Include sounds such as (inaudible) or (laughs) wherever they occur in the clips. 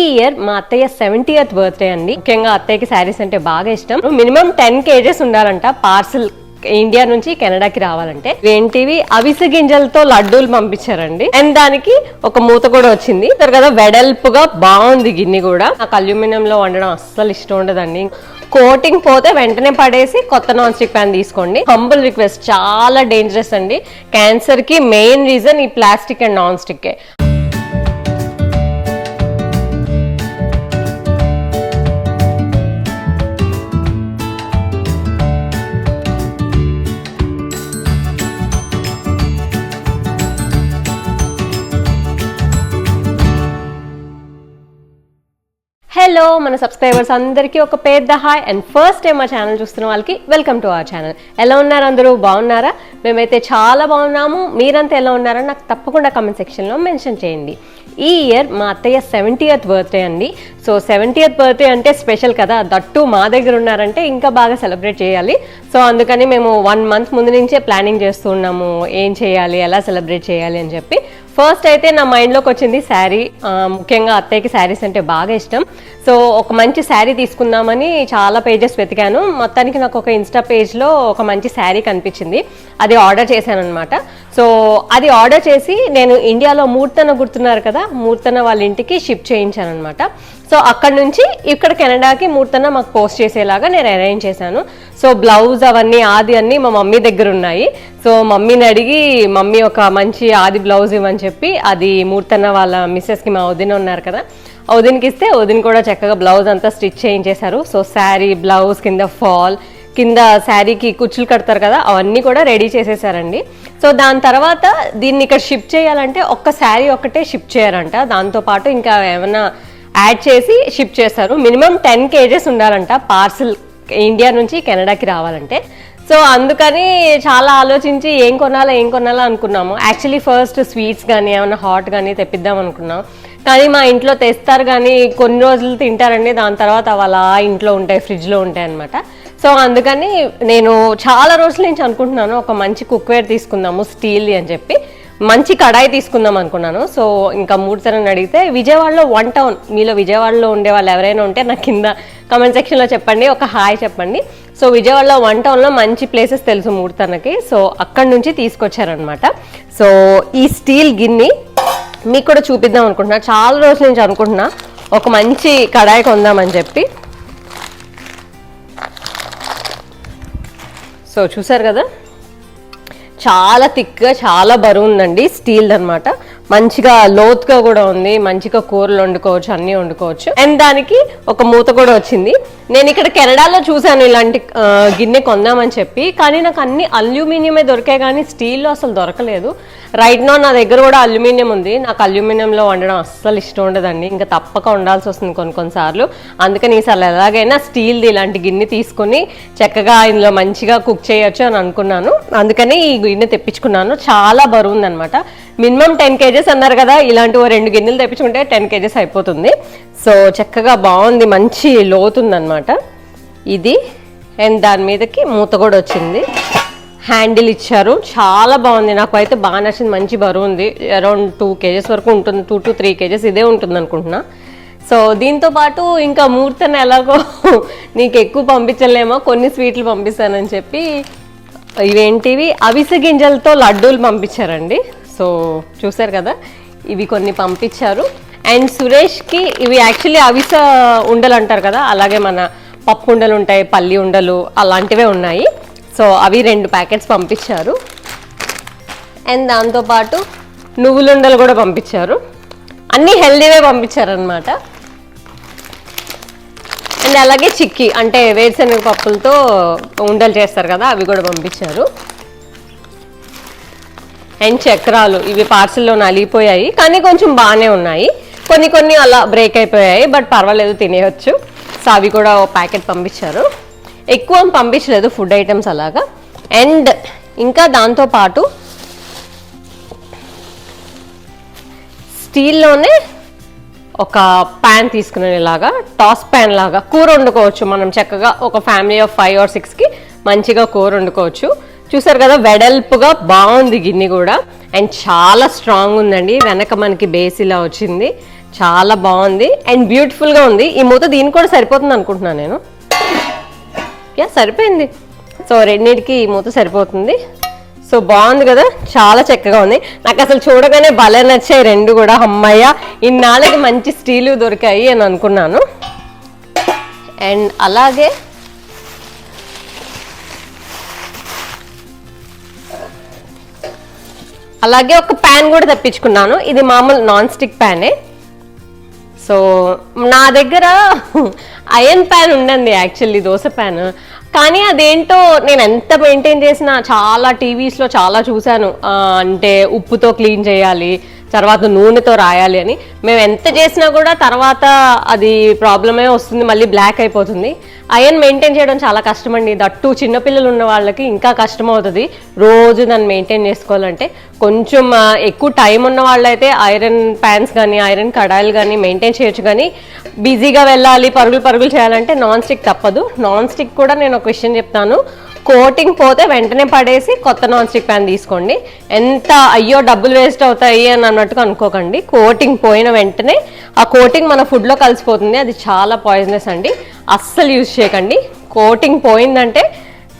ఈ ఇయర్ మా అత్తయ్య సెవెంటీయత్ బర్త్డే అండి. ముఖ్యంగా అత్తయ్యకి శారీస్ అంటే బాగా ఇష్టం. మినిమం టెన్ కేజెస్ ఉండాలంట పార్సిల్ ఇండియా నుంచి కెనడాకి రావాలంటే. ఏంటివి అవిసె గింజలతో లడ్డూలు పంపించారండి. అండ్ దానికి ఒక మూత కూడా వచ్చింది. తర్వాత వెడల్పుగా బాగుంది గిన్నె కూడా. నాకు అల్యూమినియం లో వండడం అస్సలు ఇష్టం ఉండదండి. కోటింగ్ పోతే వెంటనే పడేసి కొత్త నాన్ స్టిక్ ప్యాన్ తీసుకోండి. హంబుల్ రిక్వెస్ట్ చాలా డేంజరస్ అండి. క్యాన్సర్కి మెయిన్ రీజన్ ఈ plastic and non stick hello మన సబ్స్క్రైబర్స్ అందరికీ ఒక పెద్ద హాయ్ అండ్ ఫస్ట్ టైం మా ఛానల్ చూస్తున్న వాళ్ళకి వెల్కమ్ టు అవర్ ఛానల్ ఎలా ఉన్నారు అందరూ? బాగున్నారా? మేమైతే చాలా బాగున్నాము. మీరంతా ఎలా ఉన్నారో నాకు తప్పకుండా కమెంట్ సెక్షన్లో మెన్షన్ చేయండి. ఈ ఇయర్ మా అత్తయ్య సెవెంటీయత్ బర్త్డే అండి. సో సెవెంటీయత్ బర్త్డే అంటే స్పెషల్ కదా. దట్టు మా దగ్గర ఉన్నారంటే ఇంకా బాగా సెలబ్రేట్ చేయాలి. సో అందుకని మేము వన్ మంత్ ముందు నుంచే ప్లానింగ్ చేస్తున్నాము ఏం చేయాలి ఎలా సెలబ్రేట్ చేయాలి అని చెప్పి. ఫస్ట్ అయితే నా మైండ్లోకి వచ్చింది శారీ. ముఖ్యంగా అత్తయ్యకి శారీస్ అంటే బాగా ఇష్టం. సో ఒక మంచి శారీ తీసుకుందామని చాలా పేజెస్ వెతికాను. మొత్తానికి నాకు ఒక ఇన్స్టా పేజ్లో ఒక మంచి శారీ కనిపించింది. అది ఆర్డర్ చేశాను అనమాట సో అది ఆర్డర్ చేసి నేను ఇండియాలో మూర్తన గుర్తున్నారు కదా మూర్తన వాళ్ళ ఇంటికి షిప్ చేయించాను అనమాట సో అక్కడ నుంచి ఇక్కడ కెనడాకి మూర్తన మాకు పోస్ట్ చేసేలాగా నేను అరేంజ్ చేశాను. సో బ్లౌజ్ అవన్నీ ఆది అన్నీ మా మమ్మీ దగ్గర ఉన్నాయి సో మమ్మీని అడిగి మమ్మీ ఒక మంచి ఆది బ్లౌజ్ ఇవ్వని చెప్పి అది మూర్తన్న వాళ్ళ మిస్సెస్కి మా వదిన ఉన్నారు కదా వదినకి ఇస్తే వదిన కూడా చక్కగా బ్లౌజ్ అంతా స్టిచ్ చేయించేశారు. సో శారీ బ్లౌజ్ కింద ఫాల్ కింద శారీకి కుచ్చులు కడతారు కదా అవన్నీ కూడా రెడీ చేసేసారండి. సో దాని తర్వాత దీన్ని ఇక్కడ షిప్ చేయాలంటే ఒక్క శారీ ఒక్కటే షిప్ చేయారంట. దాంతోపాటు ఇంకా ఏమైనా యాడ్ చేసి షిప్ చేస్తారు. మినిమం టెన్ కేజెస్ ఉండాలంట పార్సిల్ ఇండియా నుంచి కెనడాకి రావాలంటే. సో అందుకని చాలా ఆలోచించి ఏం కొనాలా ఏం కొనాలో అనుకున్నాము. యాక్చువల్లీ ఫస్ట్ స్వీట్స్ కానీ ఏమైనా హాట్ కానీ తెప్పిద్దాం అనుకున్నాం. కానీ మా ఇంట్లో తెస్తారు కానీ కొన్ని రోజులు తింటారండి. దాని తర్వాత అవి అలా ఇంట్లో ఉంటాయి ఫ్రిడ్జ్లో ఉంటాయి అనమాట సో అందుకని నేను చాలా రోజుల నుంచి అనుకుంటున్నాను ఒక మంచి కుక్వేర్ తీసుకుందాము స్టీల్ అని చెప్పి. మంచి కడాయి తీసుకుందాం అనుకున్నాను. సో ఇంకా మూడుతరని అడిగితే విజయవాడలో వన్ టౌన్ మీలో విజయవాడలో ఉండే వాళ్ళు ఎవరైనా ఉంటే నాకు కింద కమెంట్ సెక్షన్లో చెప్పండి ఒక హాయ్ చెప్పండి. సో విజయవాడలో వన్ టౌన్లో మంచి ప్లేసెస్ తెలుసు మూడుతనకి సో అక్కడి నుంచి తీసుకొచ్చారనమాట సో ఈ స్టీల్ గిన్నె మీకు కూడా చూపిద్దాం అనుకుంటున్నా. చాలా రోజుల నుంచి అనుకుంటున్నా ఒక మంచి కడాయి కొందామని చెప్పి. సో చూసారు కదా? చాలా థిక్గా చాలా బరువు ఉందండి స్టీల్ అన్నమాట మంచిగా లోతుగా కూడా ఉంది మంచిగా కూరలు వండుకోవచ్చు అన్నీ వండుకోవచ్చు. అండ్ దానికి ఒక మూత కూడా వచ్చింది. నేను ఇక్కడ కెనడాలో చూశాను ఇలాంటి గిన్నె కొందామని చెప్పి కానీ నాకు అన్ని అల్యూమినియమే దొరికాయి కానీ స్టీల్లో అసలు దొరకలేదు. రైట్ నో నా దగ్గర కూడా అల్యూమినియం ఉంది. నాకు అల్యూమినియంలో వండడం అస్సలు ఇష్టం ఉండదండి. ఇంకా తప్పక ఉండాల్సి వస్తుంది కొన్ని కొన్నిసార్లు అందుకని ఈసారి ఎలాగైనా స్టీల్ది ఇలాంటి గిన్నె తీసుకొని చక్కగా ఇందులో మంచిగా కుక్ చేయొచ్చు అని అనుకున్నాను. అందుకని ఈ గిన్నె తెప్పించుకున్నాను. చాలా బరువు ఉందన్నమాట. మినిమం టెన్ కేజెస్ అన్నారు కదా ఇలాంటి ఓ రెండు గిన్నెలు తెప్పించుకుంటే టెన్ కేజెస్ అయిపోతుంది. సో చక్కగా బాగుంది మంచి లోతుందనమాట ఇది అండ్ దాని మీదకి మూత కూడా వచ్చింది. హ్యాండిల్ ఇచ్చారు. చాలా బాగుంది. నాకు అయితే బాగా నచ్చింది. మంచి బరువు ఉంది. అరౌండ్ టూ కేజెస్ వరకు ఉంటుంది. టూ టు త్రీ కేజెస్ ఇదే ఉంటుంది అనుకుంటున్నా. సో దీంతో పాటు ఇంకా మూర్తన ఎలాగో (laughs) నీకు ఎక్కువ పంపించలేమో. కొన్ని స్వీట్లు పంపిస్తానని చెప్పి ఇవేంటివి? అవిసె గింజలతో లడ్డూలు పంపించారండి. సో చూసారు కదా ఇవి కొన్ని పంపించారు. అండ్ సురేష్కి ఇవి యాక్చువల్లీ అవిస ఉండలు అంటారు కదా అలాగే మన పప్పు ఉండలు ఉంటాయి పల్లి ఉండలు అలాంటివే ఉన్నాయి. సో అవి రెండు ప్యాకెట్స్ పంపించారు. అండ్ దాంతోపాటు నువ్వులుండలు కూడా పంపించారు. అన్నీ హెల్దీవే పంపించారనమాట అండ్ అలాగే చిక్కీ అంటే వేరుశనగ పప్పులతో ఉండలు చేస్తారు కదా అవి కూడా పంపించారు. అండ్ చక్రాలు ఇవి పార్సల్లో నలిగిపోయాయి కానీ కొంచెం బాగానే ఉన్నాయి. కొన్ని కొన్ని అలా బ్రేక్ అయిపోయాయి బట్ పర్వాలేదు తినేయచ్చు. సో అవి కూడా ఓ ప్యాకెట్ పంపించారు. ఎక్కువ పంపించలేదు ఫుడ్ ఐటమ్స్ అలాగా. అండ్ ఇంకా దాంతో పాటు స్టీల్లోనే ఒక ప్యాన్ తీసుకునేలాగా టాస్ ప్యాన్ లాగా. కూర వండుకోవచ్చు మనం చక్కగా. ఒక ఫ్యామిలీ ఆఫ్ ఫైవ్ ఆర్ సిక్స్కి మంచిగా కూర వండుకోవచ్చు. చూసారు కదా వెడల్పుగా బాగుంది గిన్నె కూడా. అండ్ చాలా స్ట్రాంగ్ ఉందండి. వెనక మనకి బేస్ ఇలా వచ్చింది. చాలా బాగుంది. అండ్ బ్యూటిఫుల్గా ఉంది. ఈ మూత దీనికి కూడా సరిపోతుంది అనుకుంటున్నాను నేను. యా సరిపోయింది. సో రెండింటికి ఈ మూత సరిపోతుంది. సో బాగుంది కదా. చాలా చక్కగా ఉంది. నాకు అసలు చూడగానే భలే నచ్చాయి రెండు కూడా. అమ్మయ్య ఇన్నాళ్ళకి మంచి స్టీలు దొరికాయి అని అనుకున్నాను. అండ్ అలాగే అలాగే ఒక ప్యాన్ కూడా తెప్పించుకున్నాను. ఇది మామూలు నాన్ స్టిక్ ప్యానే. సో నా దగ్గర అయన్ ప్యాన్ ఉండండి యాక్చువల్లీ దోశ ప్యాన్ కానీ అదేంటో నేను ఎంత మెయింటైన్ చేసినా చాలా టీవీస్లో చాలా చూశాను. అంటే ఉప్పుతో క్లీన్ చేయాలి తర్వాత నూనెతో రాయాలి అని. మేము ఎంత చేసినా కూడా తర్వాత అది ప్రాబ్లమే వస్తుంది మళ్ళీ బ్లాక్ అయిపోతుంది. అయన్ మెయింటైన్ చేయడం చాలా కష్టం అండి దట్టు చిన్నపిల్లలు ఉన్న వాళ్ళకి ఇంకా కష్టం అవుతుంది రోజు దాన్ని మెయింటైన్ చేసుకోవాలంటే కొంచెం ఎక్కువ టైం ఉన్న వాళ్ళైతే ఐరన్ ప్యాన్స్ కానీ ఐరన్ కడాయిలు కానీ మెయింటైన్ చేయొచ్చు. కానీ బిజీగా వెళ్ళాలి పరుగులు పరుగులు చేయాలంటే నాన్ స్టిక్ తప్పదు. నాన్ స్టిక్ కూడా నేను ఒక విషయం చెప్తాను. కోటింగ్ పోతే వెంటనే పడేసి కొత్త నాన్ స్టిక్ ప్యాన్ తీసుకోండి. ఎంత అయ్యో డబ్బులు వేస్ట్ అవుతాయి అని అన్నట్టుగా అనుకోకండి. కోటింగ్ పోయిన వెంటనే ఆ కోటింగ్ మన ఫుడ్లో కలిసిపోతుంది. అది చాలా పాయిజనస్ అండి. అస్సలు యూజ్ చేయకండి. కోటింగ్ పోయిందంటే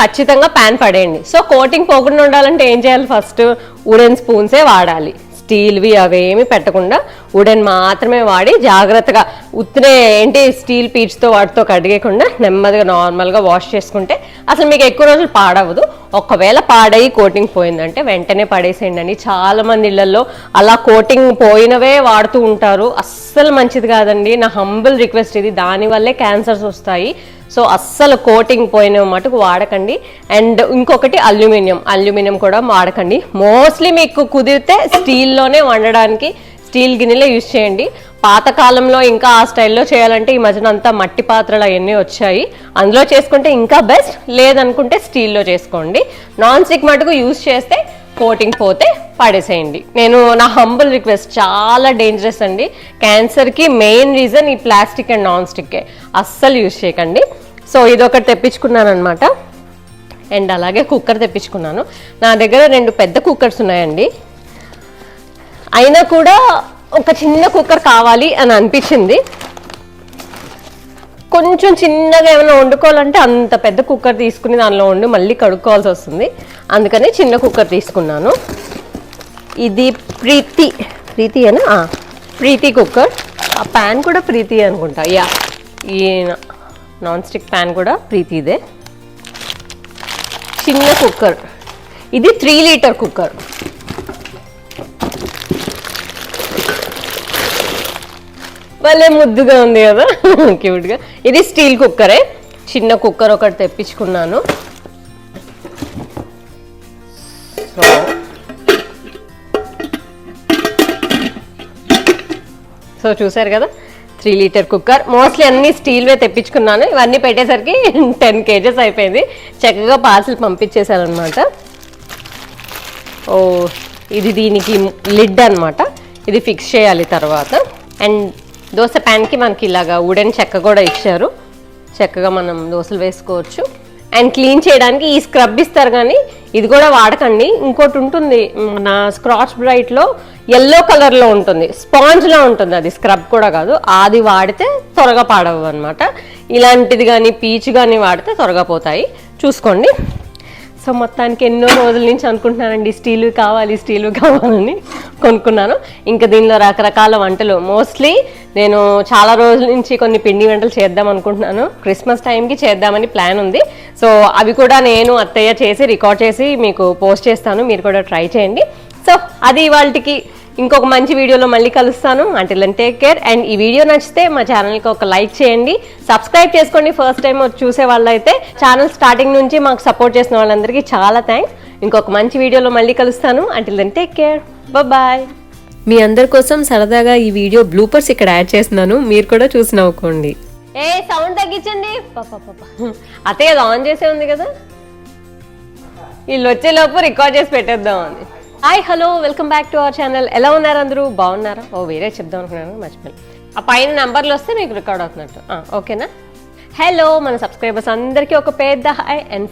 ఖచ్చితంగా ప్యాన్ పడేయండి. సో కోటింగ్ పోకుండా ఉండాలంటే ఏం చేయాలి ఫస్ట్? ఉడెన్ స్పూన్సే వాడాలి. స్టీల్వి అవేమి పెట్టకుండా వుడెన్ మాత్రమే వాడి జాగ్రత్తగా ఉత్తినే ఏంటి? స్టీల్ పీచ్తో వాటితో కడిగేయకుండా నెమ్మదిగా నార్మల్గా వాష్ చేసుకుంటే అసలు మీకు ఎక్కువ రోజులు పాడవదు. ఒకవేళ పాడయి కోటింగ్ పోయిందంటే వెంటనే పడేసేయండి అని చాలా మంది ఇళ్ళలో అలా కోటింగ్ పోయినవే వాడుతూ ఉంటారు. అస్సలు మంచిది కాదండి. నా హంబుల్ రిక్వెస్ట్ ఇది. దానివల్లే క్యాన్సర్స్ వస్తాయి. సో అస్సలు కోటింగ్ పోయిన మటుకు వాడకండి. అండ్ ఇంకొకటి అల్యూమినియం. అల్యూమినియం కూడా వాడకండి. మోస్ట్లీ మీకు కుదిరితే స్టీల్లోనే వండడానికి స్టీల్ గిన్నెలే యూజ్ చేయండి. పాతకాలంలో ఇంకా ఆ స్టైల్లో చేయాలంటే ఈ మధ్యన అంతా మట్టి పాత్రలు అవన్నీ వచ్చాయి. అందులో చేసుకుంటే ఇంకా బెస్ట్ లేదనుకుంటే స్టీల్లో చేసుకోండి. నాన్ స్టిక్ మటుకు యూజ్ చేస్తే కోటింగ్ పోతే పడేసేయండి. నేను నా హంబుల్ రిక్వెస్ట్ చాలా డేంజరస్ అండి. క్యాన్సర్కి మెయిన్ రీజన్ ఈ ప్లాస్టిక్ అండ్ నాన్ స్టిక్కే. అస్సలు యూజ్ చేయకండి. సో ఇదొకటి తెప్పించుకున్నాను అనమాట అండ్ అలాగే కుక్కర్ తెప్పించుకున్నాను. నా దగ్గర రెండు పెద్ద కుక్కర్స్ ఉన్నాయండి. అయినా కూడా ఒక చిన్న కుక్కర్ కావాలి అని అనిపించింది. కొంచెం చిన్నగా ఏమైనా వండుకోవాలంటే అంత పెద్ద కుక్కర్ తీసుకుని దానిలో వండి మళ్ళీ కడుక్కోవాల్సి వస్తుంది. అందుకని చిన్న కుక్కర్ తీసుకున్నాను. ఇది ప్రీతి. ప్రీతి అనా ప్రీతి కుక్కర్. ఆ ప్యాన్ కూడా ప్రీతి అనుకుంటా. యా ఈ నాన్ స్టిక్ ప్యాన్ కూడా ప్రీతిదే. చిన్న కుక్కర్. ఇది త్రీ లీటర్ కుక్కర్. భలే ముద్దుగా ఉంది కదా. క్యూట్గా ఇది స్టీల్ కుక్కరే. చిన్న కుక్కర్ ఒకటి తెప్పించుకున్నాను. సో సో చూసారు కదా? Three litre cooker. మోస్ట్లీ అన్ని స్టీల్వే తెప్పించుకున్నాను. ఇవన్నీ పెట్టేసరికి టెన్ కేజెస్ అయిపోయింది. చక్కగా పార్సిల్ పంపించేశాను అనమాట ఓ ఇది దీనికి లిడ్ అన్నమాట. ఇది ఫిక్స్ చేయాలి తర్వాత. అండ్ దోశ ప్యాన్కి మనకి ఇలాగా వుడెన్ చెక్క కూడా ఇచ్చారు. చక్కగా మనం దోశలు వేసుకోవచ్చు. అండ్ క్లీన్ చేయడానికి ఈ స్క్రబ్ ఇస్తారు కానీ ఇది కూడా వాడకండి. ఇంకోటి ఉంటుంది మన స్క్రాచ్ బ్రైట్లో ఎల్లో కలర్లో ఉంటుంది. స్పాంజ్లో ఉంటుంది అది స్క్రబ్ కూడా కాదు. అది వాడితే త్వరగా పాడవు అనమాట ఇలాంటిది కానీ పీచ్ కానీ వాడితే త్వరగా పోతాయి. చూసుకోండి. సో మొత్తానికి ఎన్నో రోజుల నుంచి అనుకుంటున్నానండి స్టీల్ కావాలి స్టీల్ కావాలని కొనుక్కున్నాను. ఇంకా దీనిలో రకరకాల వంటలు. మోస్ట్లీ నేను చాలా రోజుల నుంచి కొన్ని పిండి వంటలు చేద్దాం అనుకుంటున్నాను. క్రిస్మస్ టైంకి చేద్దామని ప్లాన్ ఉంది. సో అవి కూడా నేను అత్తయ్య చేసి రికార్డ్ చేసి మీకు పోస్ట్ చేస్తాను. మీరు కూడా ట్రై చేయండి. సో అది వాళ్ళకి ఇంకొక మంచి వీడియోలో మళ్ళీ కలుస్తాను. అంటిల్ టేక్ కేర్ అండ్ ఈ వీడియో నచ్చితే మా ఛానల్కి ఒక లైక్ చేయండి. సబ్స్క్రైబ్ చేసుకోండి. ఫస్ట్ టైం చూసే వాళ్ళైతే ఛానల్ స్టార్టింగ్ నుంచి మాకు సపోర్ట్ చేసిన వాళ్ళందరికీ చాలా థ్యాంక్స్ ఇంకొక మంచి వీడియోలో మళ్ళీ కలుస్తాను. Until then take care bye మీ అందరి కోసం సరదాగా ఈ వీడియో బ్లూపర్స్ ఇక్కడ యాడ్ చేస్తున్నాను. మీరు కూడా చూసి నవ్వుకోండి. ఏ సౌండ్ తగ్గించండి. అతే అది ఆన్ చేసే ఉంది కదా. వీళ్ళు వచ్చేలోపు రికార్డ్ చేసి పెట్టేద్దాం అని. Hi hello welcome back to our channel ఎలా ఉన్నారు అందరూ? బాగున్నారా? ఓ వేరే చెప్దాం అనుకున్నాను మర్చిపోయాను. ఆ పైన నెంబర్లు వస్తే మీకు రికార్డ్ అవుతున్నట్టు. ఓకేనా? హలో మన సబ్స్క్రైబర్స్ అందరికీ ఒక పెద్ద హాయ్ అండ్